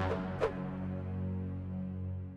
Thank you.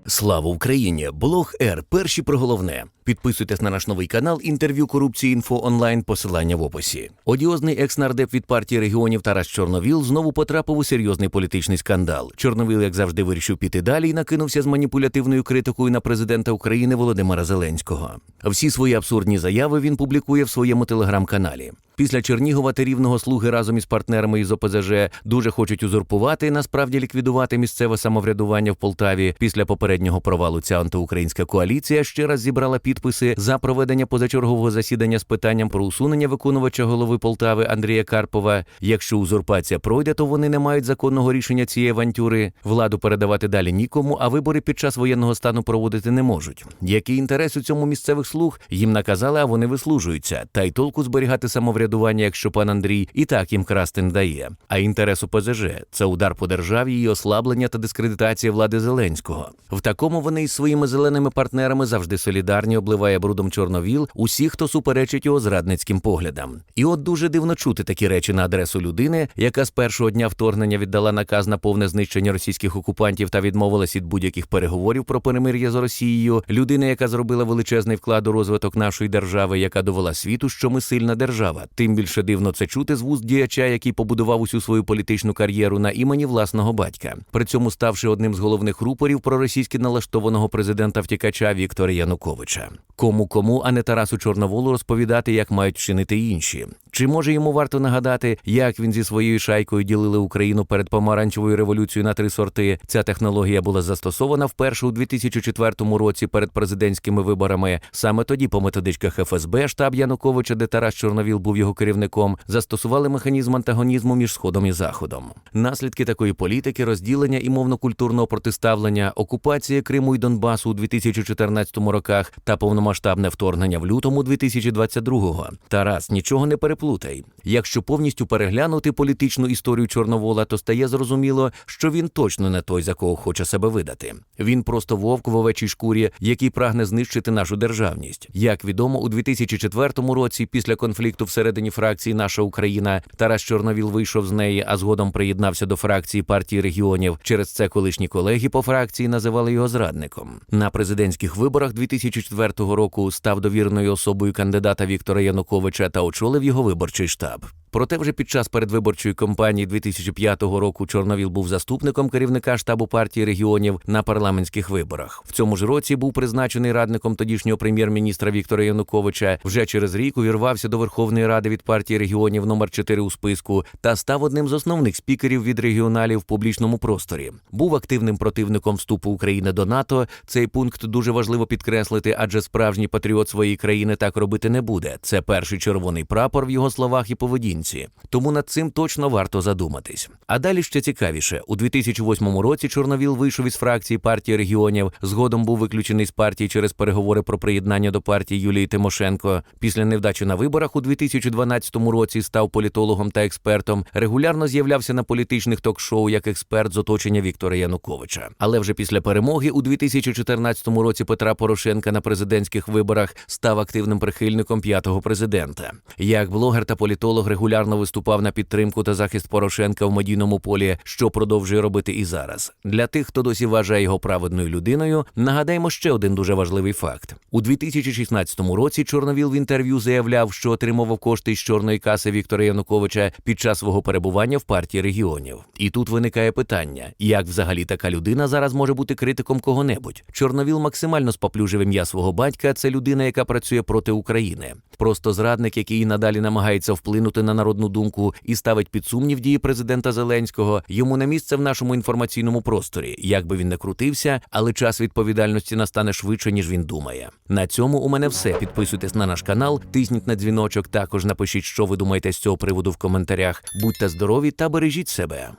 Слава Україні! Блог Р. Перші про головне. Підписуйтесь на наш новий канал інтерв'ю корупції інфо онлайн. Посилання в описі. Одіозний екс-нардеп від партії регіонів Тарас Чорновіл знову потрапив у серйозний політичний скандал. Чорновіл, як завжди, вирішив піти далі і накинувся з маніпулятивною критикою на президента України Володимира Зеленського. Всі свої абсурдні заяви він публікує в своєму телеграм-каналі. Після Чернігова та рівного слуги разом із партнерами із ОПЗЖ дуже хочуть узурпувати, насправді ліквідувати місцеве самоврядування в Полтаві. Після попереднього провалу ця антиукраїнська коаліція ще раз зібрала підписи за проведення позачергового засідання з питанням про усунення виконувача голови Полтави Андрія Карпова. Якщо узурпація пройде, то вони не мають законного рішення цієї авантюри. Владу передавати далі нікому, а вибори під час воєнного стану проводити не можуть. Який інтерес у цьому місцевих слуг їм наказали, а вони вислужуються. Та й толку зберігати самоврядування, якщо пан Андрій і так їм красти не дає. А інтерес ОПЗЖ – це удар по державі, її ослаблення та дискредитація влади Зеленського. В такому вони із своїми зеленими партнерами завжди солідарні, обливає брудом чорновіл усіх, хто суперечить його зрадницьким поглядам. І от дуже дивно чути такі речі на адресу людини, яка з першого дня вторгнення віддала наказ на повне знищення російських окупантів та відмовилась від будь-яких переговорів про перемир'я з Росією. Людина, яка зробила величезний вклад у розвиток нашої держави, яка довела світу, що ми сильна держава. Тим більше дивно це чути з вуст діяча, який побудував усю свою політичну кар'єру на імені власного батька, при цьому ставши одним з головних рупорів проросійськи налаштованого президента втікача Віктора Януковича. Кому кому, а не Тарасу Чорноволу розповідати, як мають вчинити інші. Чи може йому варто нагадати, як він зі своєю шайкою ділили Україну перед помаранчевою революцією на три сорти? Ця технологія була застосована вперше у 2004 році перед президентськими виборами. Саме тоді, по методичках ФСБ, штаб Януковича, де Тарас Чорновіл був його керівником, застосували механізм антагонізму між сходом і заходом. Наслідки такої політики, розділення і мовно-культурного протиставлення, окупація Криму і Донбасу у 2014 роках та повномасштабне вторгнення в лютому 2022-го. Тарас, нічого не переплутай. Якщо повністю переглянути політичну історію Чорновола, то стає зрозуміло, що він точно не той, за кого хоче себе видати. Він просто вовк в овечій шкурі, який прагне знищити нашу державність. Як відомо, у 2004 році, після конфлікту всередині фракції Наша Україна, Тарас Чорновіл вийшов з неї, а згодом приєднався до фракції партії регіонів. Через це колишні колеги по фракції називали його зрадником. На президентських виборах 2004 року став довіреною особою кандидата Віктора Януковича та очолив його виборчий штаб. Проте вже під час передвиборчої кампанії 2005 року Чорновіл був заступником керівника штабу партії регіонів на парламентських виборах. В цьому ж році був призначений радником тодішнього прем'єр-міністра Віктора Януковича. Вже через рік увірвався до Верховної Ради від партії регіонів номер 4 у списку та став одним з основних спікерів від регіоналів в публічному просторі. Був активним противником вступу України до НАТО. Цей пункт дуже важливо підкреслити, адже справжній патріот своєї країни так робити не буде. Це перший червоний прапор в його словах і поведінці. Тому над цим точно варто задуматись. А далі ще цікавіше: у 2008 році Чорновіл вийшов із фракції партії регіонів. Згодом був виключений з партії через переговори про приєднання до партії Юлії Тимошенко. Після невдачі на виборах у 2012 році став політологом та експертом. Регулярно з'являвся на політичних ток-шоу як експерт з оточення Віктора Януковича. Але вже після перемоги у 2014 році Петра Порошенка на президентських виборах став активним прихильником п'ятого президента. Як блогер та політолог регулярно виступав на підтримку та захист Порошенка в медійному полі, що продовжує робити і зараз. Для тих, хто досі вважає його праведною людиною, нагадаємо ще один дуже важливий факт: у 2016 році Чорновіл в інтерв'ю заявляв, що отримував кошти із чорної каси Віктора Януковича під час свого перебування в партії регіонів. І тут виникає питання: як взагалі така людина зараз може бути критиком кого-небудь? Чорновіл максимально споплюжив ім'я свого батька. Це людина, яка працює проти України. Просто зрадник, який надалі намагається вплинути на народну думку і ставить під сумнів дії президента Зеленського. Йому не місце в нашому інформаційному просторі, як би він не крутився, але час відповідальності настане швидше, ніж він думає. На цьому у мене все. Підписуйтесь на наш канал, тисніть на дзвіночок. Також напишіть, що ви думаєте з цього приводу в коментарях. Будьте здорові та бережіть себе.